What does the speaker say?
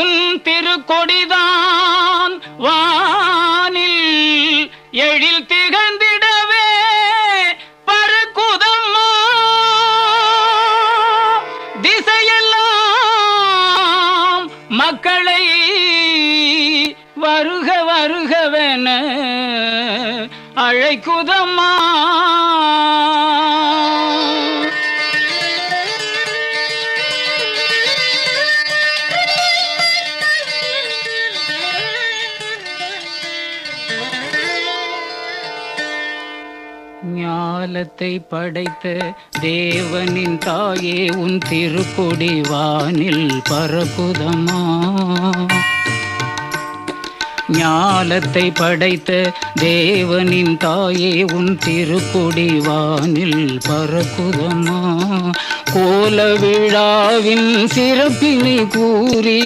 உன் திருக்கொடிதான் வானில் எழில் திகழ்ந்திடவே பறக்குதம்மா திசையெல்லாம் மக்களை வருக வருகவென அழைக்குதம்மா. ஞாலத்தை படைத்த தேவனின் தாயே உன் திருக்குடி வானில் பரப்புதமா ஞாலத்தை படைத்த தேவனின் தாயே உன் திருக்குடி வானில் பரக்குதமா கோல விழாவின் சிறப்பினை கூறி